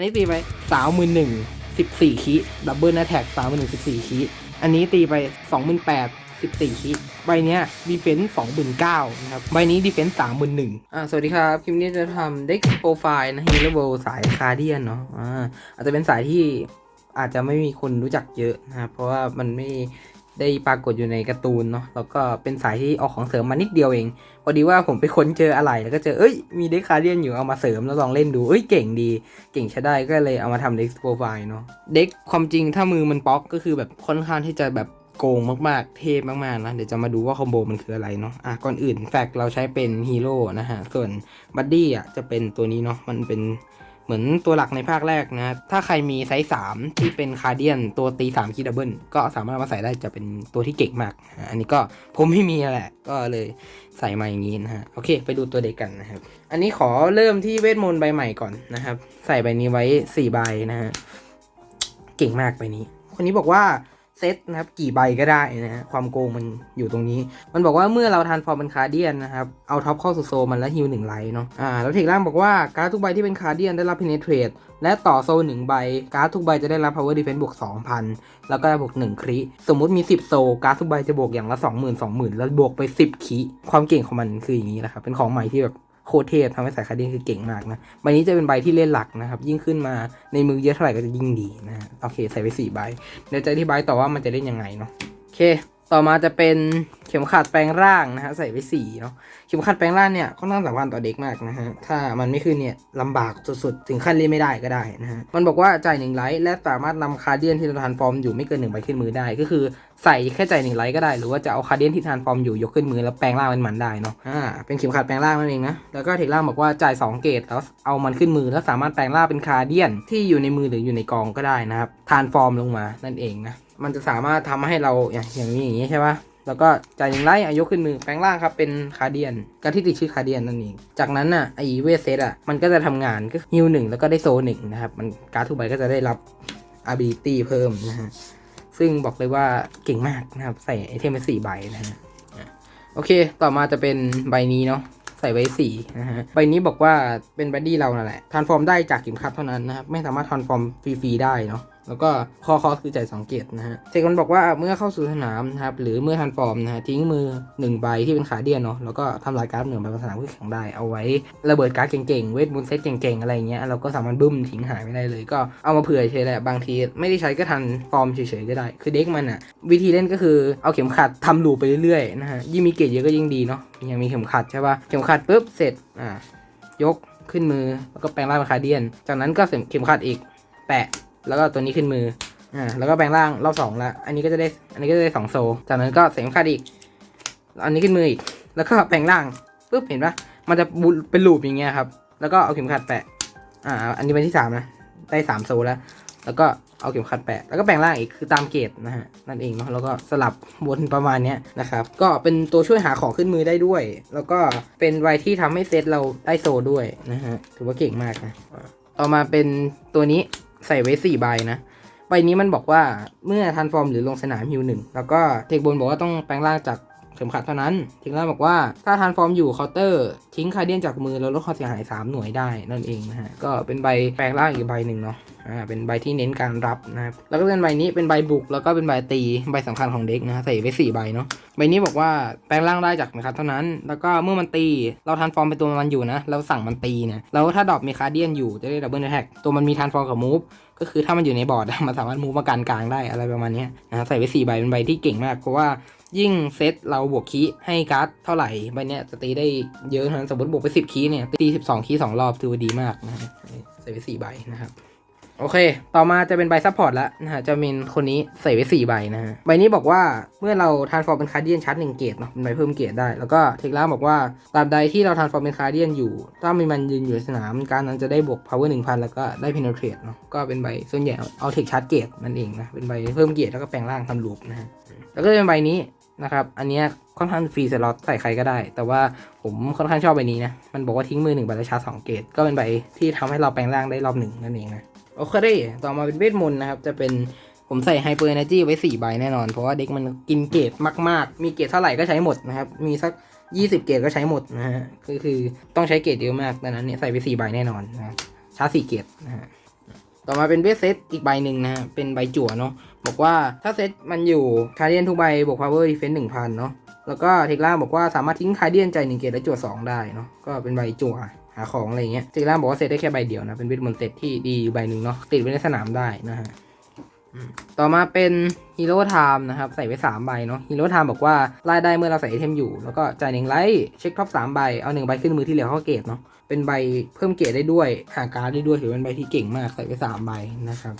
อันนี้ตีไปสามหมื่นหนึ่งสิบสี่คีดับเบิลแท็กสามหมื่นหนึ่งสิบสี่คีอันนี้ตีไปสองหมื่นแปดสิบสี่คีใบเนี้ยดีเฟนส์สองหมื่นเก้านะครับ ใบนี้ดีเฟนส์สามหมื่นหนึ่งอ่า สวัสดีครับ คลิปนี้จะทำเด็กโปรไฟล์นะฮีโร่สายคาเดียนเนาะ อ่า อาจจะเป็นสายที่อาจจะไม่มีคนรู้จักเยอะนะครับ เพราะว่ามันไม่ ได้ปรากฏอยู่ในการ์ตูนเนาะแล้วก็เป็นสายที่ออกของเสริมมานิดเดียวเองพอดีว่าผมไปค้นเจออะไรแล้วก็เจอเอ้ยมีเด็กคาเดียนอยู่เอามาเสริมแล้วลองเล่นดูเอ้ยเก่งดี เก่งใช้ได้ก็เลยเอามาทำเด็กโปรไฟล์เนาะเด็กความจริงถ้ามือมันป๊อกก็คือแบบค่อนข้างที่จะแบบโกงมากๆ เทพมากๆนะ เดี๋ยวจะมาดูว่าคอมโบมันคืออะไรเนาะอะก่อนอื่นแฟกเราใช้เป็นฮีโร่นะฮะส่วนบัดดี้อะจะเป็นตัวนี้เนาะมันเป็น เหมือนตัวหลักในภาคแรกนะ ถ้าใครมีไซส์ 3 ที่เป็นคาเดียนตัวตี3คีดับเบิลก็สามารถมาใส่ได้จะเป็นตัวที่เก่งมาก อันนี้ก็ผมไม่มีแหละ ก็เลยใส่มาอย่างนี้นะฮะ โอเค ไปดูตัวเด็กกันนะครับ อันนี้ขอเริ่มที่เวทมนต์ใบใหม่ก่อนนะครับ ใส่ใบนี้ไว้4ใบนะฮะ เก่งมากใบนี้ คนนี้บอกว่า เซตนะครับกี่ใบก็ได้นะฮะความโกงมันอยู่ตรงนี้ มันบอกว่าเมื่อเราทานฟอร์มเป็นคาเดียนนะครับ เอาท็อปเข้าสู่โซมันแล้วฮิวหนึ่งไลท์เนาะอ่าแล้วเทคล่างบอกว่าการ์ดทุกใบที่เป็นคาเดียนได้รับ penetrate และต่อโซหนึ่งใบ การ์ดทุกใบจะได้รับ power defense บวก 2,000 แล้วก็บวก 1คริสมมุติมี 10 โซ การ์ดทุกใบจะบวกอย่างละ 20,000 20,000 แล้วบวกไป 10คริความเก่งของมันคืออย่างนี้แหละครับเป็นของใหม่ที่แบบ โคตรเทพทำให้สายคาเดียนคือเก่งมากนะใบนี้จะเป็นใบที่เล่นหลักนะครับ ยิ่งขึ้นมาในมือเยอะเท่าไหร่ก็จะยิ่งดีนะฮะโอเคใส่ไป4ใบเดี๋ยวจะอธิบายต่อว่ามันจะเล่นยังไงเนาะโอเค ต่อมาจะเป็น เข็มขัดแปลงร่างนะฮะใส่ไปสี่เนาะเข็มขัดแปลงร่างเนี่ยค่อนข้างสำคัญต่อเด็กมากนะฮะถ้ามันไม่ขึ้นเนี่ยลำบากสุดๆถึงขั้นเล่นไม่ได้ก็ได้นะฮะมันบอกว่าจ่ายหนึ่งไลท์และสามารถนำคาร์เดียนที่เราทานฟอร์มอยู่ไม่เกินหนึ่งใบขึ้นมือได้ ก็คือใส่แค่จ่ายหนึ่งไลท์ก็ได้ หรือว่าจะเอาคาร์เดียนที่ทานฟอร์มอยู่ยกขึ้นมือแล้วแปลงร่างเป็นมันได้เนาะอ่าเป็นเข็มขัดแปลงร่างนั่นเองนะแล้วก็เทคล่างบอกว่าจ่ายสองเกตแล้วเอามันขึ้นมือแล้วสามารถแปลงร่างเป็นคาร์เดียนที่อยู่ในมือหรืออยู่ในกองก็ได้นะครับทานฟอร์มลงมานั่นเองนะมันจะสามารถทำให้เราอย่างนี้อย่างนี้ใช่ปะ แล้วก็จ่ายหนึ่งไลท์อายกขึ้นมือแปลงร่างครับเป็นคาร์เดียนการที่ติดชื่อคาร์เดียนนั่นเอง จากนั้นน่ะไอเวทเซตอะมันก็จะทำงานก็ฮิวหนึ่งแล้วก็ได้โซหนึ่งนะครับมันการ์ดทุกใบก็จะได้รับ ability เพิ่มนะฮะซึ่งบอกเลยว่าเก่งมากนะครับ ใส่ไอเทมไปสี่ใบนะฮะอะโอเค ต่อมาจะเป็นใบนี้เนาะใส่ไว้สี่นะฮะใบนี้บอกว่าเป็นบัดดี้เรานั่นแหละทานฟอร์มได้จากเข็มขัดเท่านั้นนะครับ ไม่สามารถทานฟอร์มฟรีๆได้เนาะ แล้วก็คอคอคือจ่ายสองเกตนะฮะเทคมันบอกว่าเมื่อเข้าสู่สนามนะครับหรือเมื่อทานฟอร์มนะฮะทิ้งมือหนึ่งใบที่เป็นขาเดียนเนาะแล้วก็ทำลายการ์ดหนึ่งใบบนสนามคู่แข่งได้เอาไว้ระเบิดการ์ดเก่งๆเวทบุนเซตเก่งๆอะไรเงี้ยเราก็สามารถบึ้มทิ้งหายไม่ได้เลย ก็เอามาเผื่อเฉยแหละบางทีไม่ได้ใช้ก็ทันฟอร์มเฉยๆก็ได้ คือเด็กมันอะวิธีเล่นก็คือเอาเข็มขัดทำลูปไปเรื่อยๆนะฮะยิ่งมีเกรดเยอะก็ยิ่งดีเนาะยังมีเข็มขัดใช่ปะเข็มขัดปุ๊บเสร็จอ่ายกขึ้นมือแล้วก็แปลงร่างเป็นคาเดียน จากนั้นก็เสริมเข็มขัดอีกแปะ แล้วก็ตัวนี้ขึ้นมืออ่าแล้วก็แปลงร่างรอบสองแล้วอันนี้ก็จะได้อันนี้ก็จะได้สองโซ จากนั้นก็เสริมเข็มขัดอีก อันนี้ขึ้นมืออีก แล้วก็แปลงร่างปุ๊บเห็นปะมันจะบุเป็นลูปอย่างเงี้ยครับ แล้วก็เอาเข็มขัดแปะ อ่า อันนี้เป็นที่สามนะ ได้สามโซแล้ว แล้วก็เอาเข็มขัดแปะ แล้วก็แปลงร่างอีก คือตามเกรดนะฮะ นั่นเองเนาะ แล้วก็สลับวนประมาณเนี้ยนะครับ ก็เป็นตัวช่วยหาของขึ้นมือได้ด้วย แล้วก็เป็นไวที่ทำให้เซตเราได้โซด้วยนะฮะ ถือว่าเก่งมากนะ ต่อมาเป็นตัวนี้ ใส่ไว้สี่ใบนะ ใบนี้มันบอกว่าเมื่อทันฟอร์มหรือลงสนามฮิวหนึ่งแล้วก็เทคบนบอกว่าต้องแปลงร่างจากเข็มขัดเท่านั้นเทคล่างบอกว่าถ้าทันฟอร์มอยู่เคาน์เตอร์ทิ้งคาเดียนจากมือแล้วลดความเสียหาย 3 หน่วยได้นั่นเองนะฮะ ก็เป็นใบแปลงร่างอีกใบหนึ่งเนาะ อ่าเป็นใบที่เน้นการรับนะครับแล้วก็เป็นใบนี้เป็นใบบุก แล้วก็เป็นใบตีใบสำคัญของเด็กนะใส่ไว้สี่ใบเนาะใบนี้บอกว่าแปลงร่างได้จากเข็มขัดเท่านั้น แล้วก็เมื่อมันตีเราทันฟอร์มเป็นตัวมันอยู่นะเราสั่งมันตีเนี่ยแล้วถ้าดรอปมีคาร์เดียนอยู่จะได้ดับเบิลแท็กตัวมันมีทันฟอร์มกับมูฟก็คือถ้ามันอยู่ในบอร์ดมันสามารถมูฟมาการกลางได้อะไรประมาณนี้นะใส่ไว้สี่ใบเป็นใบที่เก่งมากเพราะว่ายิ่งเซตเราบวกคีย์ให้การ์ดเท่าไหร่ใบเนี้ยจะตีได้เยอะเท่านะสมมติบวกไปสิบคีย์เนี่ยตีสิบสองคีสองรอบถือว่าดีมากนะฮะใส่ไว้สี่ใบนะครับ โอเค ต่อมาจะเป็นใบซัพพอร์ตแล้วนะฮะ จะเป็นคนนี้ใส่ไว้ 4 ใบนะฮะ ใบนี้บอกว่าเมื่อเราทานฟอร์มเป็นคาร์เดียนชาร์จหนึ่งเกตเนาะเป็นใบเพิ่มเกตได้ แล้วก็เทคล่าบอกว่าตราบใดที่เราทานฟอร์มเป็นคาร์เดียนอยู่ ถ้ามีมันยืนอยู่ในสนาม การนั้นจะได้บวก power 1000 แล้วก็ได้ penetrate เนาะ ก็เป็นใบส่วนใหญ่เอาเทคชาร์จเกตนั่นเองนะ เป็นใบเพิ่มเกตแล้วก็แปลงร่างทำลูปนะฮะ แล้วก็เป็นใบนี้นะครับ อันนี้ค่อนข้างฟรีสล็อตใส่ใครก็ได้ แต่ว่าผมค่อนข้างชอบใบนี้นะ มันบอกว่าทิ้งมือหนึ่งใบแล้วชาร์จสองเกตก็เป็นใบที่ทำให้เราแปลงร่างได้รอบหนึ่งนั่นเองนะ โอเค ต่อมาเป็นเวทมนต์นะครับ จะเป็นผมใส่ไฮเปอร์ n e r จีไว้ 4 ใบแน่นอน เพราะว่าเด็กมันกินเกรดมาก ๆ มีเกรดเท่าไหร่ก็ใช้หมดนะครับ มีสัก 20 เกรดก็ใช้หมดนะฮะก็คือต้องใช้เกรดเยอะมากดังนั้นเนี่ยใส่ไป 4 ใบแน่นอนนะครับชาร์จ4เกรดนะฮะต่อมาเป็นเวทเซตอีกใบหนึ่งนะฮะ เป็นใบจั่วเนาะ บอกว่าถ้าเซตมันอยู่คาเดียนทุกใบบวกพาวเวอร์ดีเฟนซ์หนึ่งพันเนาะ แล้วก็เทคล่าบอกว่าสามารถทิ้งคาเดียนใจหนึ่งเกตและจั่วสองได้เนาะ ก็เป็นใบจั่วหาของอะไรเงี้ยเทคล่าบอกว่าเซตได้แค่ใบเดียวนะ เป็นเวทมนต์เซตที่ดีอยู่ใบหนึ่งเนาะติดไว้ในสนามได้นะฮะต่อมาเป็นฮีโร่ไทม์นะครับ ใส่ไว้ 3 ใบเนาะฮีโร่ไทม์บอกว่าไล่ได้เมื่อเราใส่ไอเทมอยู่ แล้วก็จ่ายหนึ่งไลท์เช็คท็อปสามใบ เอาหนึ่งใบขึ้นมือที่เหลือเข้าเกตเนาะเป็นใบเพิ่มเกตได้ด้วยหาการ์ดได้ด้วยถือเป็นใบที่เก่งมากใส่ไว้3ใบนะครับ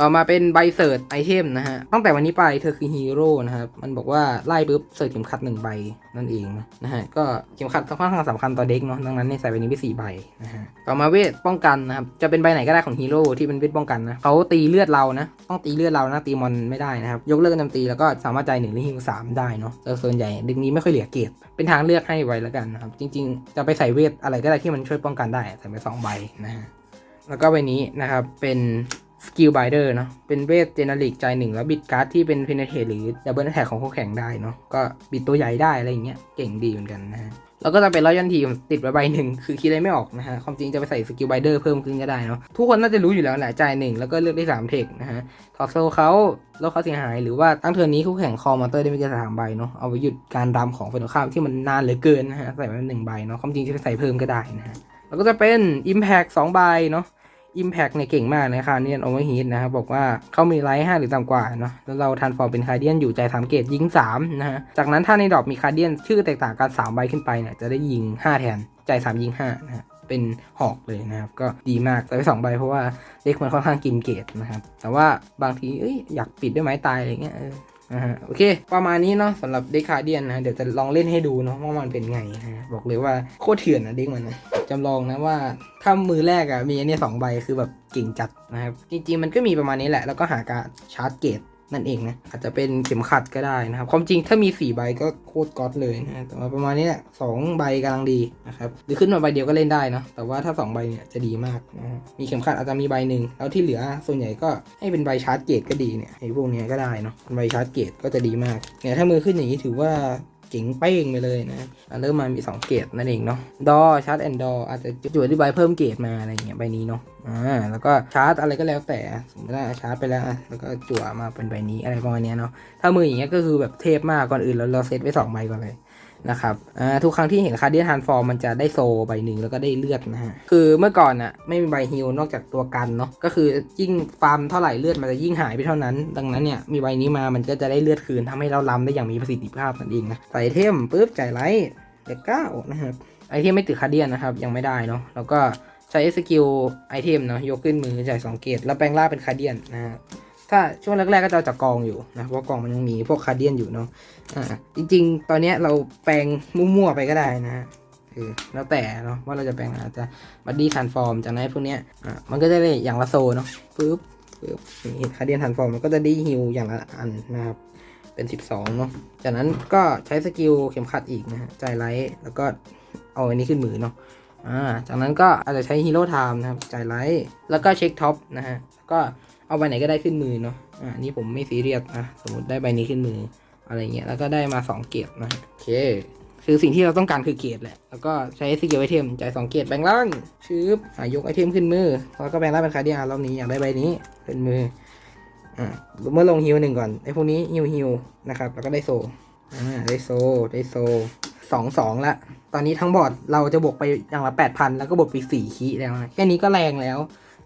ต่อมาเป็นใบเสิร์ชไอเทมนะฮะ ตั้งแต่วันนี้ไปเธอคือฮีโร่นะครับ มันบอกว่าไล่ปุ๊บเสิร์ชเข็มขัดหนึ่งใบนั่นเองนะฮะ ก็เข็มขัดค่อนข้างสำคัญต่อเด็กเนาะ ดังนั้นเนี่ยใส่ใบนี้ไปสี่ใบนะฮะ ต่อมาเวทป้องกันนะครับ จะเป็นใบไหนก็ได้ของฮีโร่ที่เป็นเวทป้องกันนะเขาตีเลือดเรานะ ต้องตีเลือดเรานะ ตีมอนไม่ได้นะครับ ยกเลิกการตีแล้วก็สามารถจ่ายหนึ่งหรือฮิวสามได้เนาะแต่ส่วนใหญ่ดึงนี้ไม่ค่อยเหลือเกรดเป็นทางเลือกให้ไว้แล้วกันนะครับ จริง ๆ จะไปใส่เวทอะไรก็ได้ที่มันช่วยป้องกันได้ ใส่ไปสองใบนะฮะ แล้วก็ใบนี้นะครับเป็น สกิลไบเดอร์เนาะเป็นเวทเจเนริกใจหนึ่งแล้วบิดการ์ดที่เป็นเพนเทหรือดับเบิลแท็กของคู่แข่งได้เนาะก็บิดตัวใหญ่ได้อะไรอย่างเงี้ยเก่งดีเหมือนกันนะฮะแล้วก็จะเป็นรอยยันทีมติดไว้ใบหนึ่งคือคิดอะไรไม่ออกนะฮะความจริงจะไปใส่สกิลไบเดอร์เพิ่มขึ้นก็ได้เนาะทุกคนน่าจะรู้อยู่แล้วแหละจ่ายหนึ่งแล้วก็เลือกได้สามเทคนะฮะถอดโซเขาแล้วเขาเสียหายหรือว่าตั้งเทิร์นนี้คู่แข่งคอมอเตอร์ได้ไม่เกินสามใบเนาะเอาไว้หยุดการรำของฝ่ายตรงข้ามที่มันนานเหลือเกินนะฮะใส่ไว้หนึ่งใบเนาะความจริงจะไปใส่เพิ่มก็ได้นะฮะแล้วก็จะเป็น Impact 2ใบเนาะ Impact เนี่ยเก่งมากนะคะเนี่ยโอเวอร์ฮีทนะครับบอกว่าเขามีไลท์5หรือต่ำกว่าเนาะแล้วเราทันฟอร์มเป็นคาเดียนอยู่ใจสามเกตยิง3นะฮะจากนั้นถ้าในดรอปมีคาเดียนชื่อแตกต่างกัน3ใบขึ้นไปเนี่ยจะได้ยิง5แทนใจ3ยิง5นะฮะเป็นหอกเลยนะครับ ก็ดีมากใส่ไป2ใบเพราะว่าเด็กมันค่อนข้างกินเกตนะครับ แต่ว่าบางทีเอ้ยอยากปิดด้วยไม้ตายอะไรเงี้ย ออนะฮะโอเค ประมาณนี้เนาะสำหรับเด็กคาเดียนนะ เดี๋ยวจะลองเล่นให้ดูเนาะว่ามันเป็นไงนะบอกเลยว่าโคตรเถื่อนนะเด็กมันนะจำลองนะว่าถ้ามือแรกอะมีอันนี้สองใบคือแบบเก่งจัดนะครับ จริงๆมันก็มีประมาณนี้แหละ แล้วก็หาการชาร์จเกต นั่นเองนะอาจจะเป็นเข็มขัดก็ได้นะครับความจริงถ้ามี 4 ใบก็โคตรก๊อตเลยนะแต่ว่าประมาณนี้แหละสองใบกำลังดีนะครับหรือขึ้นมาใบเดียวก็เล่นได้นะแต่ว่าถ้าสองใบเนี่ยจะดีมากนะมีเข็มขัดอาจจะมีใบหนึ่งแล้วที่เหลือส่วนใหญ่ก็ให้เป็นใบชาร์จเกตก็ดีเนี่ยไอ้พวกเนี้ยก็ได้เนาะเป็นใบชาร์จเกตก็จะดีมากเนี่ยถ้ามือขึ้นอย่างนี้ถือว่า เจ๋งเป้งไปเลยนะเริ่มมามี 2 เกรดนั่นเองเนาะดอชาร์จแอนด์ดออาจจะจุดที่ใบเพิ่มเกรดมาอะไรเงี้ยใบนี้เนาะอ่าแล้วก็ชาร์จอะไรก็แล้วแต่สมมติว่าชาร์จไปแล้วแล้วก็จั่วมาเป็นใบนี้อะไรประมาณเนี้ยเนาะถ้ามืออย่างเงี้ยก็คือแบบเทพมากก่อนอื่นเราเราเซตไว้สองใบก่อนเลย นะครับทุกครั้งที่เห็นคาร์เดียนทานฟอร์มมันจะได้โซใบหนึ่งแล้วก็ได้เลือดนะฮะ คือเมื่อก่อนอะไม่มีใบฮิลนอกจากตัวกันเนาะก็คือยิ่งฟาร์มเท่าไหร่เลือดมันจะยิ่งหายไปเท่านั้น ดังนั้นเนี่ยมีใบนี้มามันก็จะได้เลือดคืนทำให้เราลำได้อย่างมีประสิทธิภาพนั่นเองนะใส่เทมปุ๊บจ่ายไลท์เด็กเก้านะครับไอเทมไม่ติดคาร์เดียนนะครับยังไม่ได้เนาะแล้วก็ใช้สกิลไอเทมเนาะยกขึ้นมือจ่ายสองเกตแล้วแปลงร่างเป็นคาร์เดียนนะฮะ ถ้าช่วงแรกๆก็จะจากกองอยู่นะเพราะว่ากองมันยังมีพวกคาร์เดียนอยู่เนาะอ่าจริง ๆ ตอนนี้เราแปลงมั่วๆไปก็ได้นะฮะคือแล้วแต่เนาะว่าเราจะแปลงอาจจะบัดดี้ทันฟอร์มจากนั้นพวกเนี้ยอ่ามันก็จะได้อย่างละโซเนาะปึ๊บปึ๊บนี่คาเดียนทันฟอร์มมันก็จะได้ฮิวอย่างละอันนะครับเป็น 12เนาะจากนั้นก็ใช้สกิลเข็มขัดอีกนะฮะใจไลท์แล้วก็เอาอันนี้ขึ้นมือเนาะอ่าจากนั้นก็อาจจะใช้ฮีโร่ไทม์นะครับใจไลท์แล้วก็เช็คท็อปนะฮะแล้วก็ เอาใบไหนก็ได้ขึ้นมือเนาะอ่านี่ผมไม่ซีเรียสนะสมมติได้ใบนี้ขึ้นมืออะไรเงี้ยแล้วก็ได้มา 2 เกรดนะโอเค คือสิ่งที่เราต้องการคือเกรดแหละ แล้วก็ใช้สกิลไอเทมจ่าย2เกรดแบ่งล่างชืบหายกไอเทมขึ้นมือ แล้วก็แบ่งล่างเป็นคาร์เดียนรอบนี้อยากได้ใบนี้ขึ้นมืออ่าเมื่อลงฮิวหนึ่งก่อนไอพวกนี้ฮิวฮิวนะครับแล้วก็ได้โซอ่าได้โซได้โซสองสองละ ตอนนี้ทั้งบอร์ดเราจะบวกไปอย่างละแปดพันแล้วก็บวกไปสี่คีแล้วนะแค่นี้ก็แรงแล้ว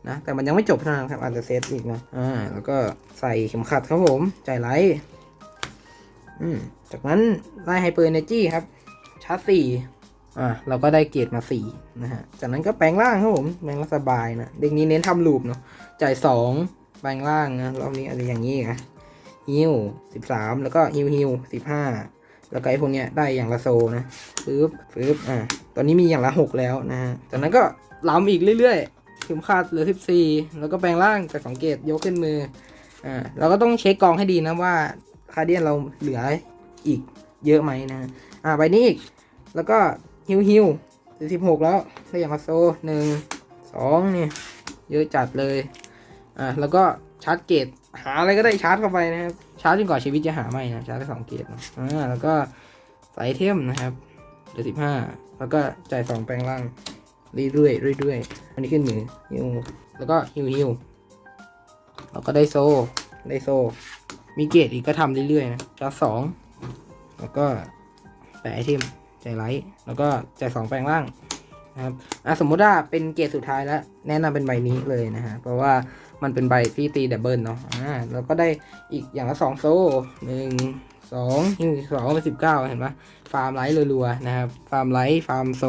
นะแต่มันยังไม่จบเท่านั้นครับอาจจะเซตอีกนะอ่าแล้วก็ใส่เข็มขัดครับผมจ่ายไลท์อืมจากนั้นไล่ไฮเปอร์เอเนจีครับชาร์จสี่อ่าเราก็ได้เกรดมาสี่นะฮะจากนั้นก็แปลงร่างครับผมแปลงร่างสบายนะเด็กนี้เน้นทำลูปเนาะจ่ายสองแปลงร่างนะรอบนี้อะไรอย่างนี้นะฮิวสิบสามแล้วก็ฮิวฮิวสิบห้าแล้วก็ไอ้พวกเนี้ยได้อย่างละโซนะปึ๊บปึ๊บอ่าตอนนี้มีอย่างละหกแล้วนะฮะจากนั้นก็ล้ำอีกเรื่อยๆ ข็มขัดเหลือสิบสี่แล้วก็แปลงร่างจากสองเกตยกขึ้นมืออ่าเราก็ต้องเช็คกองให้ดีนะว่าคาเดียนเราเหลืออีกเยอะไหมนะอ่าใบนี้อีก แล้วก็ฮิวฮิวสิบหกแล้วได้อย่างมาโซหนึ่งสองนี่เยอะจัดเลยอ่าแล้วก็ชาร์จเกตหาอะไรก็ได้ชาร์จเข้าไปนะครับชาร์จจนกว่าชีวิตจะหาไม่นะชาร์จไปสองเกตอ่าแล้วก็ใส่เทมนะครับเดี๋ยวสิบห้าแล้วก็จ่ายสองแปลงร่าง เรื่อยๆเรื่อยๆอันนี้ขึ้นมือฮิวแล้วก็ฮิวฮิวเราก็ได้โซ่ได้โซ่มีเกรดอีกก็ทำเรื่อยๆนะจอสองแล้วก็แปะไอเทมใจไลท์แล้วก็ใจสองแปลงร่างนะครับอะสมมุติว่าเป็นเกรดสุดท้ายแล้ว แนะนำเป็นใบนี้เลยนะฮะ เพราะว่ามันเป็นใบที่ตีดับเบิลเนาะ อ่าแล้วก็ได้อีกอย่างละสองโซ่หนึ่ง สองหนึ่งสองเป็นสิบเก้าเห็นปะฟาร์มไลท์รัวๆนะครับ ฟาร์มไลท์ฟาร์มโซ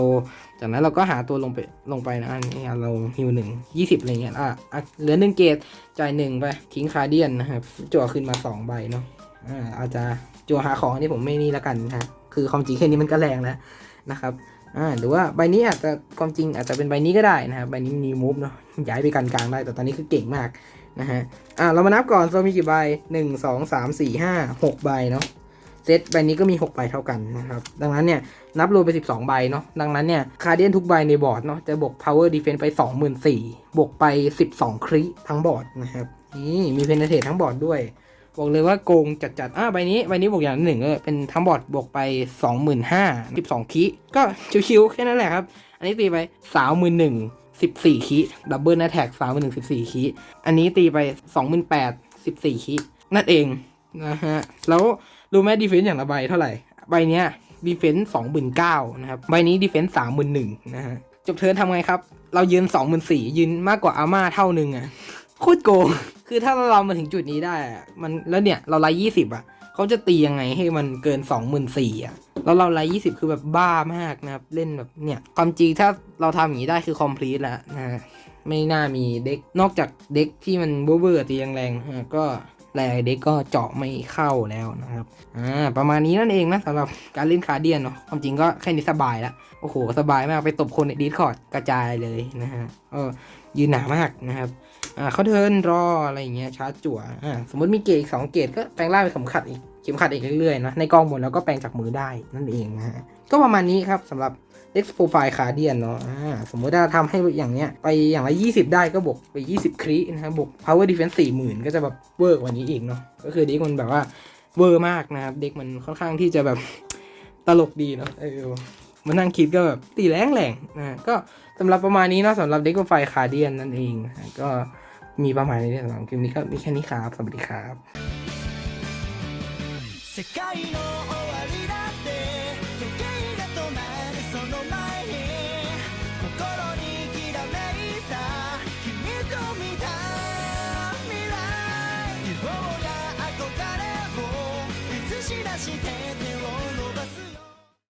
จากนั้นเราก็หาตัวลงไปลงไปนะอันนี้อ่เราฮิวหนึ่งยี่สิบอะไรเงี้ยอะอะเหลือหนึ่งเกตจ่ายหนึ่งไปทิ้งคาเดียนนะครับจั่วขึ้นมาสองใบเนาะอ่าอาจจะจั่วหาของอันนี้ผมไม่นี่ละกันนะฮะคือความจริงแค่นี้มันก็แรงแล้วนะครับอ่าหรือว่าใบนี้อาจจะความจริงอาจจะเป็นใบนี้ก็ได้นะครับใบนี้มีมูฟเนาะย้ายไปกันกลางได้แต่ตอนนี้คือเก่งมาก นะฮะ อ่าเรามานับก่อนโซมีกี่ใบหนึ่งสองสามสี่ห้าหกใบเนาะเซตใบนี้ก็มี 6 ใบเท่ากันนะครับ ดังนั้นเนี่ย นับรวมไป 12 ใบเนาะดังนั้นเนี่ยคาเดียนทุกใบในบอร์ดเนาะจะบวก power defense ไป 24,000บวกไป 12 คริทั้งบอร์ดนะครับ นี่มีเพนเท e ทั้งบอร์ดด้วย บอกเลยว่าโกงจัดๆอ่าใบนี้ใบนี้บวกอย่างหนึ่งก็เป็นทั้งบอร์ดบวกไป 25,000 12 คิ ก็ชิวๆแค่นั้นแหละครับ อันนี้ตีไป 31,000 14คิดับเบิลแอทแท็ก31,000 14คิอันนี้ตีไป28,000 14คินั่นเองนะฮะ แล้วรู้ไหมดีเฟนซ์อย่างละใบเท่าไหร่ ใบเนี้ยดีเฟนซ์29,000นเก้านะครับ ใบนี้ดีเฟนซ์31,000นหนึ่งนะฮะ จบเทิร์นทำไงครับ เรายืน24,000ยืนมากกว่าอาม่าเท่านึงอะโคตรโกง คือถ้าเรามาถึงจุดนี้ได้ มันแล้วเนี่ยเราไล่ยี่สิบอะเขาจะตียังไงให้มันเกินสองหมื่นสี่อะ แล้วเราไล่ยี่สิบคือแบบบ้ามากนะครับ เล่นแบบเนี่ยความจริงถ้าเราทำอย่างนี้ได้คือคอมพลีทแล้วนะฮะไม่น่ามีเด็กนอกจากเด็กที่มันเบื่อๆตีแรงๆฮะก็แรงเด็กก็เจาะไม่เข้าแล้วนะครับ อ่า ประมาณนี้นั่นเองนะสำหรับการเล่นคาเดียนเนาะ ความจริงก็แค่นี้สบายล้วโอ้โห สบายมากไปตบคนในดีสคอร์ดกระจายเลยนะฮะ เออ ยืนหนามากนะครับ อ่าเขาเทินรออะไรอย่างเงี้ยชาร์จจั่วอ่าสมมติมีเกรดอีกสองเกรดก็แปลงร่างเป็นเข็มขัดอีกเข็มขัดอีกเรื่อยๆนะในกองหมดแล้วก็แปลงจากมือได้นั่นเองนะฮะก็ประมาณนี้ครับสำหรับ Dex Profile คาเดียนเนาะอ่าสมมติถ้าทำให้อย่างเนี้ยไปอย่างละ20 ได้ก็บวกไป 20 ครินะครับบวก Power Defense 40,000 ก็จะแบบเวิร์กว่านี้อีกเนาะก็คือเด็กมันแบบว่าเวอร์มากนะครับ เด็กมันค่อนข้างที่จะแบบตลกดีเนาะเออมานั่งคิดก็แบบตีแรงแรงๆนะฮะก็ สำหรับประมาณนี้นะสำหรับเด็กกับไฟคาเดียนนั่นเอง ก็มีประมาณนี้สำหรับคลิปนี้ก็มีแค่นี้ครับ สวัสดีครับ